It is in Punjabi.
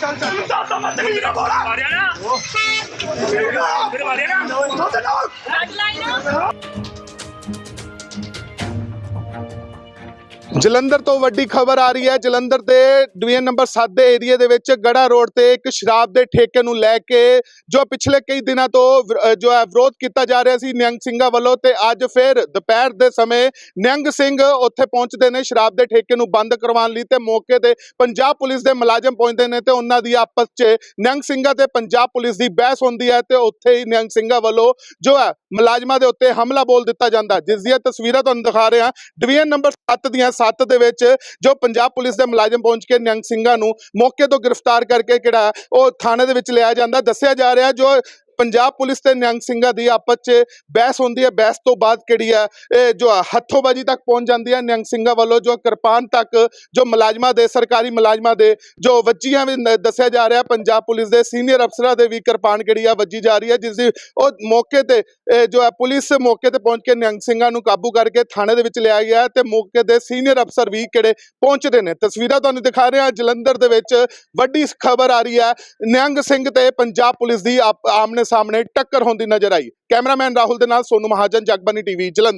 ਚੱਲ ਚੱਲ ਤਾਂ ਬਦਤਮੀਜ਼ੀ ਨਾ ਬੋਲਾ ਜਲੰਧਰ ਤੋਂ ਵੱਡੀ ਖਬਰ ਆ ਰਹੀ ਹੈ। ਜਲੰਧਰ ਦੇ ਡਿਵੀਜ਼ਨ ਨੰਬਰ 7 ਦੇ ਏਰੀਆ ਦੇ ਵਿੱਚ ਗੜਾ ਰੋਡ ਤੇ ਇੱਕ ਸ਼ਰਾਬ ਦੇ ਠੇਕੇ ਨੂੰ ਲੈ ਕੇ ਜੋ ਪਿਛਲੇ ਕਈ ਦਿਨਾਂ ਤੋਂ ਜੋ ਹੈ ਵਿਰੋਧ ਕੀਤਾ ਜਾ ਰਿਹਾ ਸੀ ਨਿਹੰਗ ਸਿੰਘਾਂ ਵੱਲੋਂ ਤੇ ਅੱਜ ਫਿਰ ਦੁਪਹਿਰ ਦੇ ਸਮੇਂ ਨਿਹੰਗ ਸਿੰਘ ਉੱਥੇ ਪਹੁੰਚਦੇ ਨੇ ਸ਼ਰਾਬ ਦੇ ਠੇਕੇ ਨੂੰ ਬੰਦ ਕਰਵਾਉਣ ਲਈ ਤੇ ਮੌਕੇ ਤੇ ਪੰਜਾਬ ਪੁਲਿਸ ਦੇ ਮੁਲਾਜ਼ਮ ਪਹੁੰਚਦੇ ਨੇ ਤੇ ਉਹਨਾਂ ਦੀ ਆਪਸ 'ਚ ਨਿਹੰਗ ਸਿੰਘਾਂ ਤੇ ਪੰਜਾਬ ਪੁਲਿਸ ਦੀ ਬਹਿਸ ਹੁੰਦੀ ਹੈ ਤੇ ਉੱਥੇ ਹੀ ਨਿਹੰਗ ਸਿੰਘਾਂ ਵੱਲੋਂ ਜੋ ਹੈ ਮੁਲਾਜ਼ਮਾਂ ਦੇ ਉੱਤੇ ਹਮਲਾ ਬੋਲ ਦਿੱਤਾ ਜਾਂਦਾ। ਜਿਸ ਦੀਆਂ ਤਸਵੀਰਾਂ ਤੁਹਾਨੂੰ ਦਿਖਾ ਰਹੇ ਹਾਂ। ਡਿਵੀਜ਼ਨ ਨੰਬਰ 7 ਦੀਆਂ 7 ਦੇ ਵਿੱਚ ਜੋ ਪੰਜਾਬ ਪੁਲਿਸ ਦੇ ਮੁਲਾਜ਼ਮ ਪਹੁੰਚ ਕੇ ਨਿਹੰਗ ਸਿੰਘਾਂ ਨੂੰ ਮੌਕੇ ਤੋਂ ਗ੍ਰਿਫਤਾਰ ਕਰਕੇ ਕਿਹੜਾ ਉਹ ਥਾਣੇ ਦੇ ਵਿੱਚ ਲਿਆ ਜਾਂਦਾ। ਦੱਸਿਆ ਜਾ ਰਿਹਾ ਜੋ ਪੰਜਾਬ ਪੁਲਿਸ ਤੇ ਨਿਹੰਗ ਸਿੰਘਾਂ ਦੀ ਆਪਸ 'ਚ ਬਹਿਸ ਹੁੰਦੀ ਹੈ। ਬਹਿਸ ਤੋਂ ਬਾਅਦ ਕਿਹੜੀ ਹੈ? ਇਹ ਜੋ ਹੈ ਹੱਥੋਂਬਾਜ਼ੀ ਤੱਕ ਪਹੁੰਚ ਜਾਂਦੀ ਹੈ ਨਿਹੰਗ ਸਿੰਘਾਂ ਵੱਲੋਂ, ਜੋ ਕਿਰਪਾਨ ਤੱਕ, ਜੋ ਮੁਲਾਜ਼ਮਾਂ ਦੇ, ਸਰਕਾਰੀ ਮੁਲਾਜ਼ਮਾਂ ਦੇ, ਜੋ ਵੱਜੀਆਂ ਵੀ ਦੱਸਿਆ ਜਾ ਰਿਹਾ ਪੰਜਾਬ ਪੁਲਿਸ ਦੇ ਸੀਨੀਅਰ ਅਫਸਰਾਂ ਦੇ ਵੀ ਕਿਰਪਾਨ ਕਿਹੜੀ ਆ, ਵੱਜੀ ਜਾ ਰਹੀ ਹੈ, ਜਿਸ ਦੀ ਉਹ ਮੌਕੇ ਤੇ, ਇਹ ਜੋ ਹੈ ਪੁਲਿਸ ਮੌਕੇ ਤੇ ਪਹੁੰਚ ਕੇ ਨਿਹੰਗ ਸਿੰਘਾਂ ਨੂੰ ਕਾਬੂ ਕਰਕੇ ਥਾਣੇ ਦੇ ਵਿੱਚ ਲਿਆ ਗਿਆ ਹੈ ਤੇ ਮੌਕੇ ਦੇ ਸੀਨੀਅਰ ਅਫਸਰ ਵੀ ਕਿਹੜੇ ਪਹੁੰਚਦੇ ਨੇ। ਤਸਵੀਰਾਂ ਤੁਹਾਨੂੰ ਦਿਖਾ ਰਹੇ ਹਾਂ ਜਲੰਧਰ ਦੇ ਵਿੱਚ ਵੱਡੀ ਖਬਰ ਆ ਰਹੀ ਹੈ। ਨਿਹੰਗ ਸਿੰਘ ਤੇ ਪੰਜਾਬ ਪੁਲਿਸ ਦੀ ਆਪ- ਆਮਨੇ ਸਾਹਮਣੇ ਟੱਕਰ ਹੁੰਦੀ ਨਜ਼ਰ ਆਈ। ਕੈਮਰਾਮੈਨ ਰਾਹੁਲ ਦੇ ਨਾਲ ਸੋਨੂ ਮਹਾਜਨ ਜਗਬਾਨੀ ਟੀਵੀ ਜਲੰਧਰ।